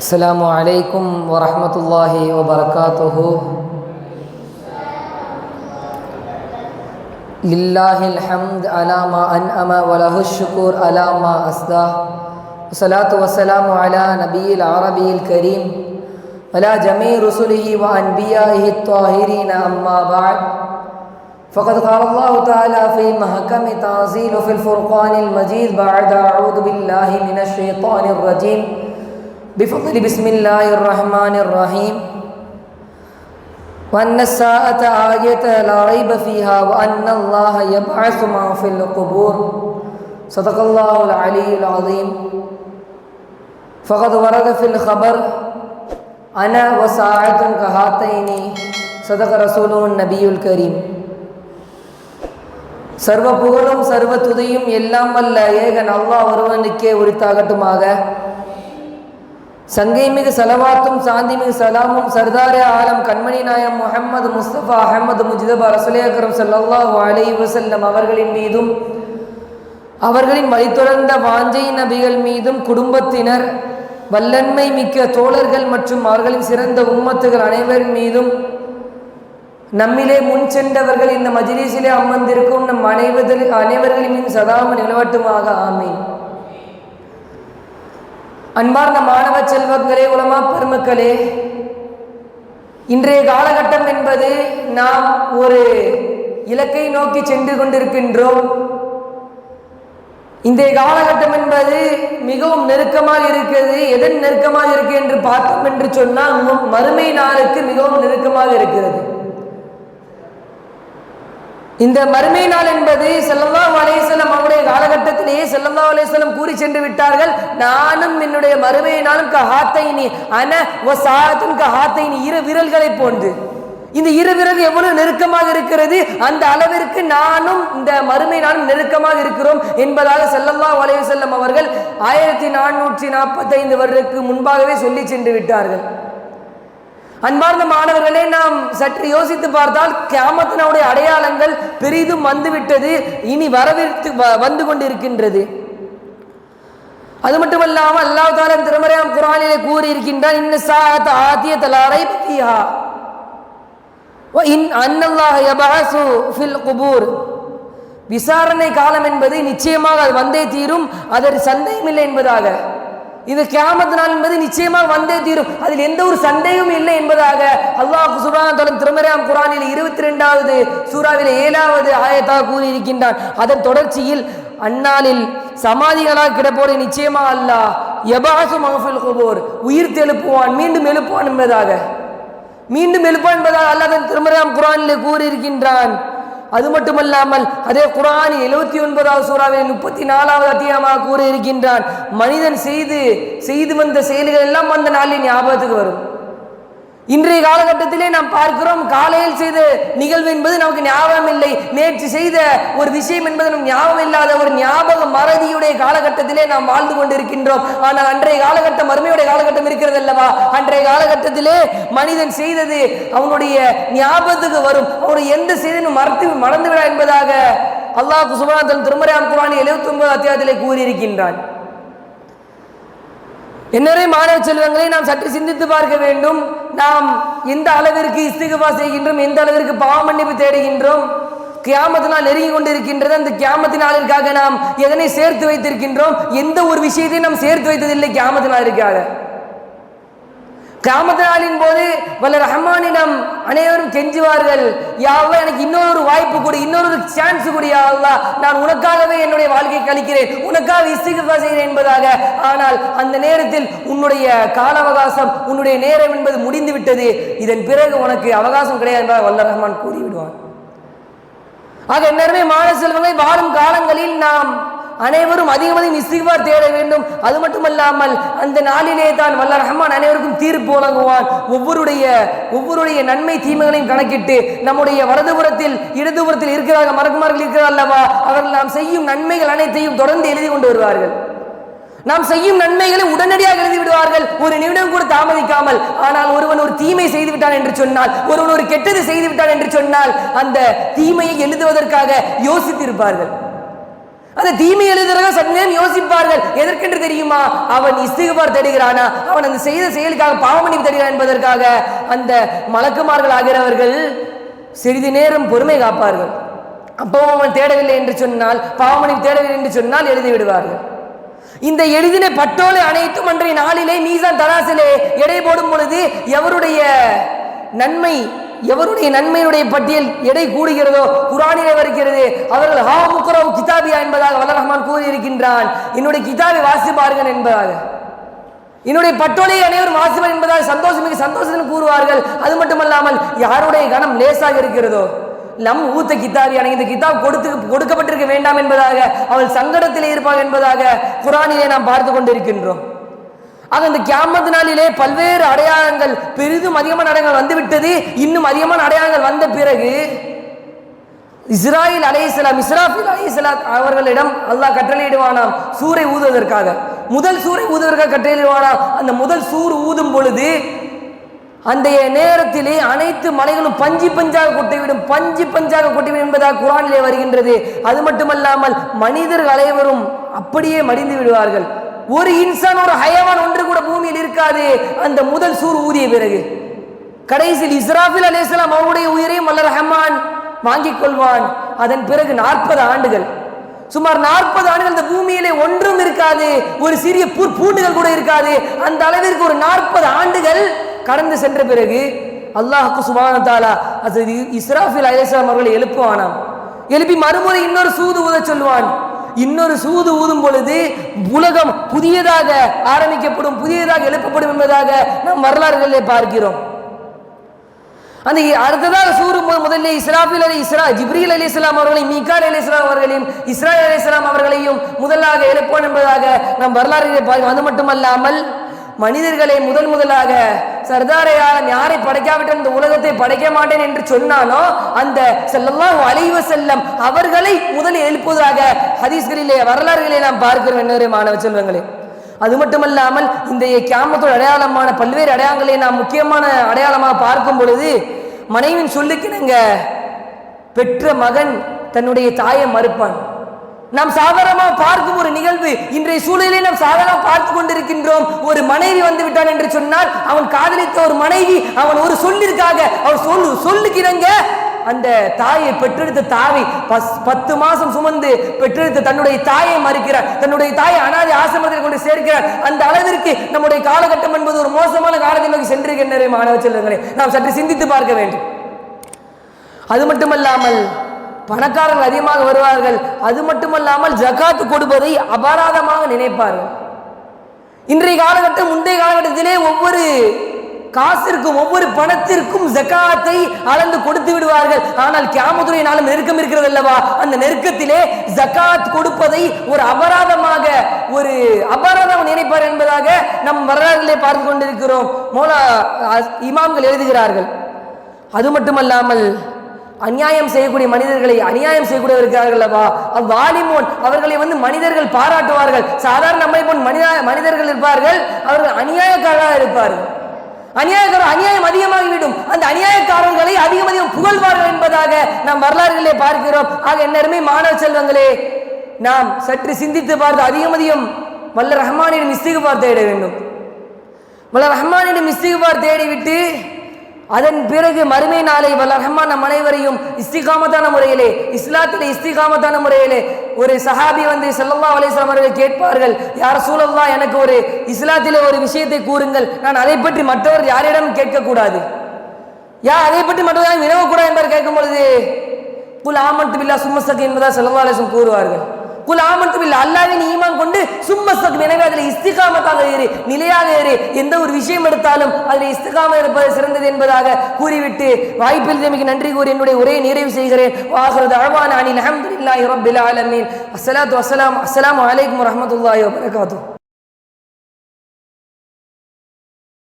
السلام عليكم ورحمة الله وبركاته. لله الحمد على ما أنعم وله الشكر على ما أسدى. والصلاة والسلام على نبي العربي الكريم وعلى جميع رسله وأنبيائه الطاهرين أما بعد. فقد قال الله تعالى في محكم تنزيل في الفرقان المجيد بعد أعوذ بالله من الشيطان الرجيم. بفضل بسم الله الرحمن الرحيم وأن الساعة آية لا ريب فيها وأن الله يبعث ما في القبور صدق الله العلي العظيم فقد ورد في الخبر أنا وساعة كهاتين صدق رسوله النبي الكريم சர்வ புகழும் சர்வ துதியும் எல்லாம் வல்ல ஏகன் அல்லாஹ் ஒருவனுக்கே உரித்தாகட்டுமாக சங்கை மிகு சலவாத்தும் சாந்தி மிகு சலாமும் சர்தாரே ஆலம் கண்மணி நாயம் முஹம்மது முஸ்தபா அஹமது முஜிதபா ரசுலேக்கரம் சல்லல்லாஹு அலைஹி வசல்லம் அவர்களின் மீதும் அவர்களின் வழித்தொடர்ந்த வாஞ்சை நபிகள் மீதும் குடும்பத்தினர் வல்லன்மை மிக்க தோழர்கள் மற்றும் அவர்களின் சிறந்த உம்மத்துகள் அனைவரின் மீதும் நம்மிலே முன் சென்றவர்கள் இந்த மஜிலிசிலே அமர்ந்திருக்கும் நம் அனைவர்கள் அனைவர்களின் மீது சதாம நிலவட்டுமாக ஆமேன். அன்பார்ந்த மாணவ செல்வங்களே உலமா பெருமக்களே இன்றைய காலகட்டம் என்பது நாம் ஒரு இலக்கை நோக்கி சென்று கொண்டிருக்கின்றோம். இன்றைய காலகட்டம் என்பது மிகவும் நெருக்கமாக இருக்கிறது. எதன் நெருக்கமாக இருக்கு என்று பார்த்தோம் என்று சொன்னால் மறுமை நாளுக்கு மிகவும் நெருக்கமாக இருக்கிறது. இந்த மறுமை நாள் என்பது செல்லல்லா அலேசலம் அவருடைய காலகட்டத்திலேயே செல்லல்லா அலேசலம் கூறி சென்று விட்டார்கள். நானும் என்னுடைய மறுமை நாளும் கஹாத்தைனி அன ஓ சாத்தும் கஹாத்தைனி இரு விரல்களை போன்று. இந்த இரு விரல் எவ்வளவு நெருக்கமாக இருக்கிறது? அந்த அளவிற்கு நானும் இந்த மறுமை நாளும் நெருக்கமாக இருக்கிறோம் என்பதாக செல்லல்லா செல்லம் அவர்கள் ஆயிரத்தி நானூற்றி நாற்பத்தைந்து வருடத்துக்கு முன்பாகவே சொல்லி சென்று விட்டார்கள். அன்பார்ந்த மாணவர்களே நாம் சற்று யோசித்து பார்த்தால் கியாமத்தினுடைய அடையாளங்கள் பெரிதும் வந்துவிட்டது இனி வரவிற்கு வந்து கொண்டிருக்கின்றது. அது மட்டுமல்லாமல் அல்லாஹ் தாலன் திருமறையாம் குரானிலே கூறியிருக்கின்றான் இன்ன சாத் ஆத்திய தலாரை இன் அன்னல்லாஹ் யபஅசு ஃபில் குபூர். விசாரணை காலம் என்பது நிச்சயமாக அது வந்தே தீரும் அதற்கு சந்தேகமில்லை என்பதாக. இது கியாமத் நாள் என்பது நிச்சயமாக வந்தே தீரும். அதில் எந்த ஒரு சந்தேகமும் இல்லை என்பதாக அல்லாஹ் சுபான் திருமராம் குரானில் இருபத்தி ரெண்டாவது சூறாவில் ஏழாவது ஆயத்தாக கூறியிருக்கின்றான். அதன் தொடர்ச்சியில் அந்நாளில் சமாதிகளாக கிடப்போரை நிச்சயமா அல்லாஹ் எபாசு மகஃபில் குபோர் உயிர் தெழுப்புவான் மீண்டும் எழுப்புவான் என்பதாக. மீண்டும் எழுப்பான் என்பதாக அல்லாதன் திருமராம் குரானில் கூறியிருக்கின்றான். அது மட்டுமல்லாமல் அதே குரான் எழுபத்தி ஒன்பதாவது சூறாவில் முப்பத்தி நாலாவது அத்தியாயமாக கூற இருக்கின்றான் மனிதன் செய்து செய்து வந்த செயல்கள் எல்லாம் அந்த நாளில் ஞாபகத்துக்கு வரும். இன்றைய காலகட்டத்திலே நாம் பார்க்கிறோம் காலையில் செய்த நிகழ்வு என்பது நமக்கு ஞாபகம் இல்லை. நேற்று செய்த ஒரு விஷயம் என்பது நமக்கு ஞாபகம் இல்லாத ஒரு ஞாபக மறதியுடைய காலகட்டத்திலே நாம் வாழ்ந்து கொண்டிருக்கின்றோம். ஆனால் அன்றைய காலகட்டம் அருமையுடைய காலகட்டம் இருக்கிறது அல்லவா அன்றைய காலகட்டத்திலே மனிதன் செய்தது அவனுடைய ஞாபகத்துக்கு வரும். அவனுடைய எந்த செய்தியும் மறந்து மறந்து விடா என்பதாக அல்லாஹ் சுபானத்தன் திருமறையாம் குரான் எழுபத்தி ஒன்பது அத்தியாயத்திலே கூறியிருக்கின்றான். என்னரே மாணவ செல்வங்களை நாம் சற்று சிந்தித்து பார்க்க வேண்டும். நாம் எந்த அளவிற்கு இஸ்திகபா செய்கின்றோம் எந்த அளவிற்கு பாவமன்னிப்பு தேடுகின்றோம். கியாமத்தினால் நெருங்கி கொண்டிருக்கின்றது அந்த கியாமத்தினாலிற்காக நாம் எதனை சேர்த்து வைத்திருக்கின்றோம்? எந்த ஒரு விஷயத்தையும் நாம் சேர்த்து வைத்ததில்லை கியாமத்தினாலிற்காக. கிராமத்து நாளின் போது வல்ல ரஹ்மானிடம் அனைவரும் கெஞ்சுவார்கள். யாவா எனக்கு இன்னொரு வாய்ப்பு கொடு இன்னொரு சான்ஸ் கொடு யாவா நான் உனக்காகவே என்னுடைய வாழ்க்கை கழிக்கிறேன். உனக்காக இஸ்திகபா செய்கிறேன் என்பதாக. ஆனால் அந்த நேரத்தில் உன்னுடைய கால அவகாசம் உன்னுடைய நேரம் என்பது முடிந்து விட்டது. இதன் பிறகு உனக்கு அவகாசம் கிடையாது என்பதாக வல்ல ரஹ்மான் கூறிவிடுவான். ஆக எல்லாருமே மாணவ செல்வங்களை வாழும் காலங்களில் நாம் அனைவரும் அதிகம் இஸ்திகார் தேட வேண்டும். அது மட்டுமல்லாமல் அந்த நாளிலே தான் வல்ல ரஹ்மான் அனைவருக்கும் தீர்ப்பு வழங்குவான் ஒவ்வொருடைய ஒவ்வொருடைய நன்மை தீமைகளையும் கணக்கிட்டு நம்முடைய வலதுபுறத்தில் இடதுபுறத்தில் இருக்கிறார்கள் மறக்குமார்கள் இருக்கிறார் அல்லவா? அவர்கள் நாம் செய்யும் நன்மைகள் அனைத்தையும் தொடர்ந்து எழுதி கொண்டு வருவார்கள். நாம் செய்யும் நன்மைகளை உடனடியாக எழுதி விடுவார்கள். ஒரு நிமிடம் கூட தாமதிக்காமல். ஆனால் ஒருவன் ஒரு தீமை செய்து விட்டான் என்று சொன்னால் ஒருவன் ஒரு கெட்டது செய்து விட்டான் என்று சொன்னால் அந்த தீமையை எழுதுவதற்காக யோசித்திருப்பார்கள். அந்த தீமை எழுதுறவங்க சற்று நேரம் யோசிப்பார்கள். எதற்கென்று தெரியுமா? அவன் இஸ்திகுபார் தேடுகிறானா? அவன் அந்த செய்த செயலுக்காக பாவமணி தேடுகிறான் என்பதற்காக அந்த மலக்குமார்கள் ஆகிறவர்கள் சிறிது நேரம் பொறுமை காப்பார்கள். அப்பவும் அவன் தேடவில்லை என்று சொன்னால் பாவமணி தேடவில்லை என்று சொன்னால் எழுதி விடுவார்கள். இந்த எழுதின பட்டோலை அனைத்தும் அன்றைய நாளிலே மீசான் தராசிலே எடை போடும் பொழுது எவருடைய நன்மை எவருடைய நன்மையினுடைய பட்டியல் எடை கூடுகிறதோ குரானிலே வருகிறது. அவர்கள் ஹா கிதாபியா என்பதாக வல்ல ரஹ்மான் கூறியிருக்கின்றான். என்னுடைய கிதாபை வாசிப்பார்கள் என்பதாக. என்னுடைய பட்டோலையை அனைவரும் வாசிப்பர் என்பதால் சந்தோஷம் மிக சந்தோஷத்தில் கூறுவார்கள். அது மட்டுமல்லாமல் யாருடைய கணம் லேசாக இருக்கிறதோ லம் ஊத்த கித்தாபியான இந்த கிதாப் கொடுத்து கொடுக்கப்பட்டிருக்க வேண்டாம் என்பதாக அவள் சங்கடத்தில் இருப்பாள் என்பதாக குரானிலே நாம் பார்த்து கொண்டிருக்கின்றோம். ஆக இந்த கியாமத் நாளிலே பல்வேறு அடையாளங்கள் பெரிதும் அதிகமான அடையாளங்கள் வந்துவிட்டது. இன்னும் அதிகமான அடையாளங்கள் வந்த பிறகு இஸ்ராயில் அலைஹிஸ்ஸலாம் இஸ்ராஃபில் அலைஹிஸ்ஸலாம் அவர்களிடம் அல்லாஹ் கட்டளையிடுவானாம் சூரை ஊதுவதற்காக. முதல் சூரை ஊதுவதற்காக கட்டளையிடுவானாம். அந்த முதல் சூர் ஊதும் பொழுது அந்த நேரத்திலே அனைத்து மலைகளும் பஞ்சு பஞ்சாக கொட்டிவிடும் பஞ்சு பஞ்சாக கொட்டிவிடும் என்பதாக குரானிலே வருகின்றது. அது மட்டுமல்லாமல் மனிதர்கள் அனைவரும் அப்படியே மடிந்து விடுவார்கள். ஒரு இன்சான் ஒரு ஹயவான் ஒன்று கூட பூமியில் இருக்காது. அந்த முதல் சூர் ஊதிய பிறகு. கடைசியில் இஸ்ராஃபில் அலேஸ்லாம் அவருடைய உயிரையும் அல்ல ரஹமான் வாங்கிக் கொள்வான். அதன் பிறகு நாற்பது ஆண்டுகள். சுமார் நாற்பது ஆண்டுகள் இந்த பூமியிலே ஒன்றும் இருக்காது. ஒரு சிறிய புற் பூண்டுகள் கூட இருக்காது. அந்த அளவிற்கு ஒரு நாற்பது ஆண்டுகள் கடந்து சென்ற பிறகு அல்லாஹுக்கு சுபான தாலா அது இஸ்ராஃபில் அலைஹிஸ்ஸலாம் அவர்களை எழுப்புவானாம். எழுப்பி மறுமுறை இன்னொரு சூது உத சொல்லுவான். இன்னொரு சூது ஊதும் பொழுது உலகம் புதியதாக ஆரம்பிக்கப்படும் புதியதாக எழுப்பப்படும் என்பதாக நாம் வரலாறுகளிலே பார்க்கிறோம். அந்த அடுத்ததாக சூரும் முதல்ல இஸ்ராஃபில் அலி இஸ்ரா ஜிப்ரீல் அலி இஸ்லாம் அவர்களையும் மீகால் அலி இஸ்லாம் அவர்களையும் இஸ்ராயல் அலி இஸ்லாம் அவர்களையும் முதலாக எழுப்போம் என்பதாக நாம் வரலாறு பார்க்கிறோம். அது மட்டுமல்லாமல் மனிதர்களை முதல் முதலாக சர்தாரையாளன் யாரை படைக்காவிட்டால் இந்த உலகத்தை படைக்க மாட்டேன் என்று சொன்னானோ அந்த செல்லல்லாம் அலைவ செல்லம் அவர்களை முதலில் எழுப்புவதாக ஹதீஸ்களிலே வரலாறுகளை நாம் பார்க்கிறோம் என்ன மாணவ செல்வங்களே? அது மட்டுமல்லாமல் இந்த கியாமத்தோட அடையாளமான பல்வேறு அடையாளங்களை நாம் முக்கியமான அடையாளமாக பார்க்கும் பொழுது மனைவின் சொல்லுக்கிணங்க பெற்ற மகன் தன்னுடைய தாயை மறுப்பான். நாம் சாதாரணமாக பார்க்கும் ஒரு நிகழ்வு. இன்றைய சூழலிலே நாம் சாதாரணமாக பார்த்து கொண்டிருக்கின்றோம். ஒரு மனைவி வந்து விட்டான் என்று சொன்னால் அவன் காதலித்த ஒரு மனைவி அவன் ஒரு சொல்லிற்காக அவன் சொல்லு சொல்லுக்கிறங்க அந்த தாயை பெற்றெடுத்த தாவி பஸ் பத்து மாசம் சுமந்து பெற்றெடுத்த தன்னுடைய தாயை மறுக்கிறார். தன்னுடைய தாயை அனாதை ஆசிரமத்தில் கொண்டு சேர்க்கிறார். அந்த அளவிற்கு நம்முடைய காலகட்டம் என்பது ஒரு மோசமான காலத்தை நோக்கி சென்றிருக்கின்றன மாணவ செல்வங்களே நாம் சற்று சிந்தித்து பார்க்க வேண்டும். அது மட்டுமல்லாமல் பணக்காரர்கள் அதிகமாக வருவார்கள். அது மட்டுமல்லாமல் ஜகாத்து கொடுப்பதை அபராதமாக நினைப்பார்கள். இன்றைய காலகட்டம் முந்தைய காலகட்டத்திலே ஒவ்வொரு காசிற்கும் ஒவ்வொரு பணத்திற்கும் ஜக்காத்தை அளந்து கொடுத்து விடுவார்கள். ஆனால் கியாமத்துடைய நாளும் நெருக்கம் இருக்கிறது அல்லவா? அந்த நெருக்கத்திலே ஜக்காத் கொடுப்பதை ஒரு அபராதமாக ஒரு அபராதம் நினைப்பார் என்பதாக நம் வரலாறுகளை பார்த்து கொண்டிருக்கிறோம். மோலா இமாம்கள் எழுதுகிறார்கள். அது மட்டுமல்லாமல் அநியாயம் செய்யக்கூடிய மனிதர்களை அநியாயம் செய்யக்கூடிய இருக்கிறார்கள் அவ்வாலிமோன் அவர்களை வந்து மனிதர்கள் பாராட்டுவார்கள். சாதாரண நம்மை போன் மனித மனிதர்கள் இருப்பார்கள். அவர்கள் அநியாயக்காரராக இருப்பார்கள். அநியாயக்காரர் அநியாயம் அதிகமாகிவிடும். அந்த அநியாயக்காரர்களை அதிகம் அதிகம் புகழ்வார்கள் என்பதாக நாம் வரலாறுகளே பார்க்கிறோம். ஆக என்னருமே மாணவ செல்வங்களே நாம் சற்று சிந்தித்து பார்த்து அதிகம் அதிகம் வல்ல ரஹ்மானிடம் இஸ்திகுபார் தேட வேண்டும். வல்ல ரஹ்மானிடம் இஸ்திகுபார் தேடிவிட்டு அதன் பிறகு மறுமை நாளை வல்ல ரஹ்மான் நம் அனைவரையும் இஸ்திகாமத்தான முறையிலே இஸ்லாத்திலே இஸ்திகாமத்தான முறையிலே ஒரு சஹாபி வந்து ஸல்லல்லாஹு அலிஸ்லாம் அவர்கள் கேட்பார்கள் யார் சூழல்லா எனக்கு ஒரு இஸ்லாத்திலே ஒரு விஷயத்தை கூறுங்கள். நான் அதை பற்றி மற்றவர் யாரிடம் கேட்கக்கூடாது? யா அதை பற்றி மற்றவர் வினவக்கூடாது என்பவர் கேட்கும் பொழுது குல் ஆமன்து பில்லா சும்மசக்கு என்பதா ஸல்லல்லாஹு அலைஹி கூறுவார்கள். குல் ஆமன்து பில்லா ஈமான் கொண்டு சும்மசக் எனவே அதில் இஸ்திகாமத்தாக ஏறு நிலையாக ஏறு எந்த ஒரு விஷயம் எடுத்தாலும் அதில் இஸ்திகாம இருப்பது சிறந்தது என்பதாக கூறிவிட்டு வாய்ப்பில் தேமிக்கு நன்றி கூறி என்னுடைய உரையை நிறைவு செய்கிறேன். வாஹரது அழ்வான் அனில் அஹமதுல்லாஹி ரபில் ஆலமீன். அஸ்லாத்து அஸ்லாம் அஸ்லாம் வலைக்கம் வரமத்துல்லாஹி வபரகாத்துஹு.